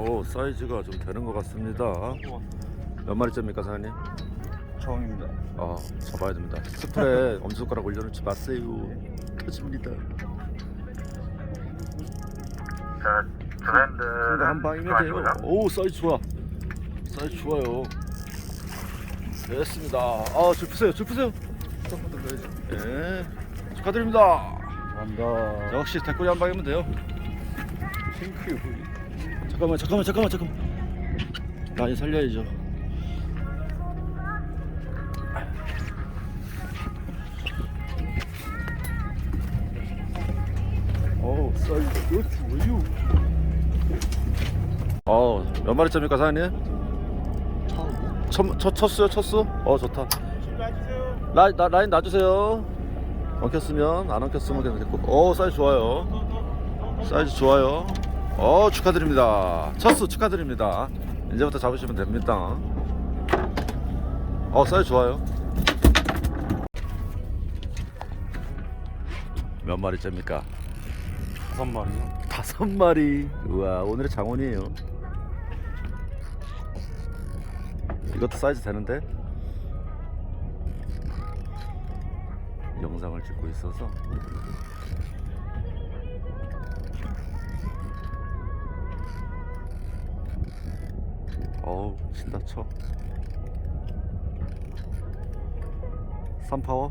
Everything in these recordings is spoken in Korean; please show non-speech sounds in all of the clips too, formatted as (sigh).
오 사이즈가 좀 되는 것 같습니다. 몇 마리째입니까 사장님? 처음입니다. 아 잡아야 됩니다. 스프레 (laughs) 엄지손가락 올려놓지 마세요. 터집니다. 자. 큰거 한 방이면 돼요. 오 사이즈 좋아. 사이즈 좋아요. 됐습니다. 아줄 푸세요. 줄 푸세요. 예 축하드립니다. 감사합니다. 역시 댓글이 한 방이면 돼요. 핑크. 잠깐만 잠깐만 잠깐만 잠깐만. 많이 살려야죠. 어우 사이즈 왜 좋아요? 어, 몇 마리째입니까 사장님? 첫, 첫, 쳤어요 쳤어? 어 좋다 라인, 나, 라인 놔주세요 엉켰으면 안 엉켰으면 괜찮겠고 오 사이즈 좋아요 사이즈 좋아요 어 축하드립니다. 첫수 축하드립니다. 이제부터 잡으시면 됩니다. 어 사이즈 좋아요. 몇 마리째입니까? 다섯 마리요. 다섯 마리. 우와 오늘의 장원이에요. 이것도 사이즈 되는데? 영상을 찍고 있어서 어우 친다 쳐 3파워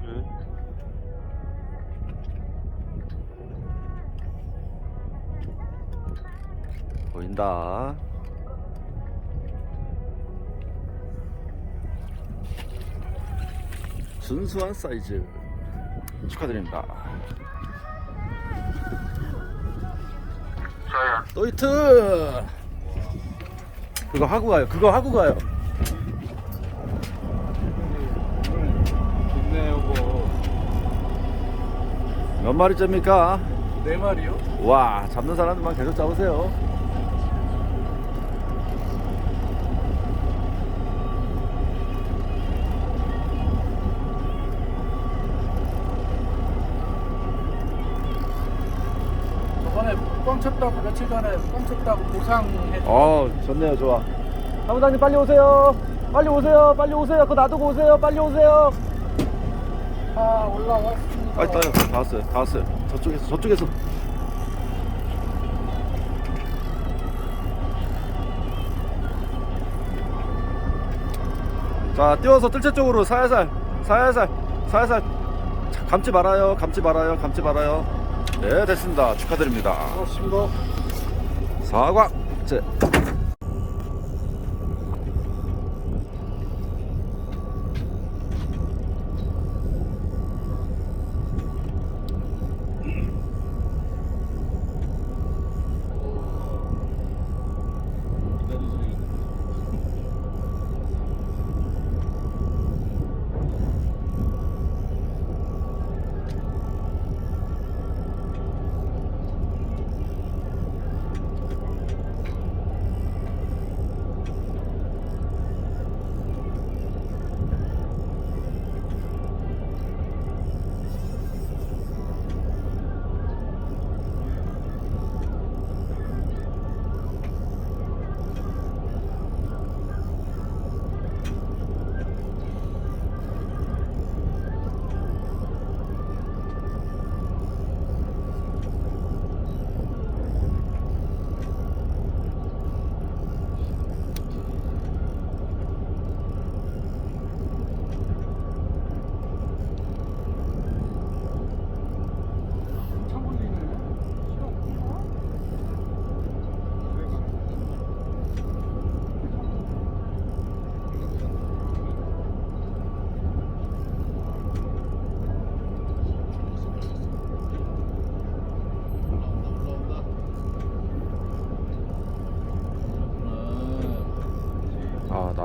네. 보인다. 순수한 사이즈 축하드립니다. 저요. 또 히트. 그거 하고 가요. 그거 하고 가요. 좋네 요거. 몇 마리째입니까? 네 마리요? 와 잡는 사람들만 계속 잡으세요. 쳤다고 며칠 전에 꽝 쳤다고 보상해 어 좋네요 좋아. 사무장님 빨리 오세요. 빨리 오세요. 빨리 오세요. 그거 놔두고 오세요. 빨리 오세요. 아 올라왔습니다. 아, 따요. 다 왔어요. 다 왔어요. 저쪽에서, 저쪽에서. 자, 띄워서 뜰채 쪽으로 살살, 살살, 살살. 자, 감지 말아요. 감지 말아요. 감지 말아요. 네, 됐습니다. 축하드립니다. 고맙습니다. 사과. 제.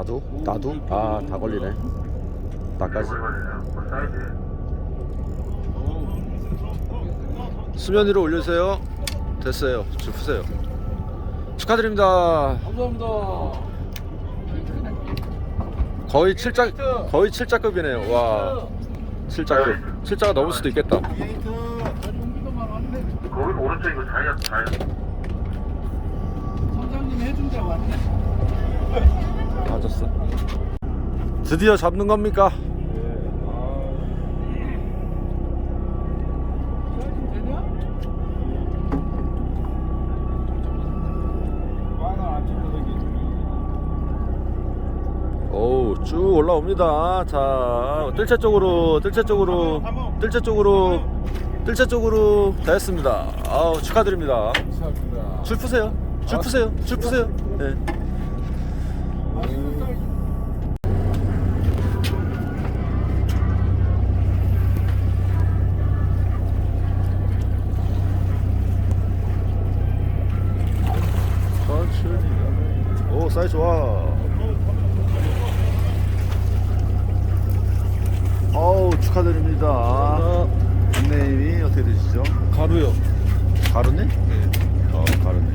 나도? 나도? 아, 다 걸리네. 나까지. 수면 위로 올려주세요. 됐어요. 줄 푸세요. 축하드립니다. 감사합니다. 거의 7자 거의 7자급이네요. 와. 7자급. 7자가 넘을 수도 있겠다. 거기 오른쪽 이거 자이언트 자이언트. 선장님 맞았어. 드디어 잡는 겁니까? 오우 쭉 올라옵니다. 자 뜰채 쪽으로 뜰채 쪽으로 뜰채 쪽으로 뜰채 쪽으로 다 했습니다. 아우 축하드립니다. 줄 푸세요. 줄 푸세요. 줄 푸세요. 네. 사이즈 좋아. 어우 축하드립니다. 닉네임이 어떻게 되시죠? 가루요. 가루님? 네. 어 가루님.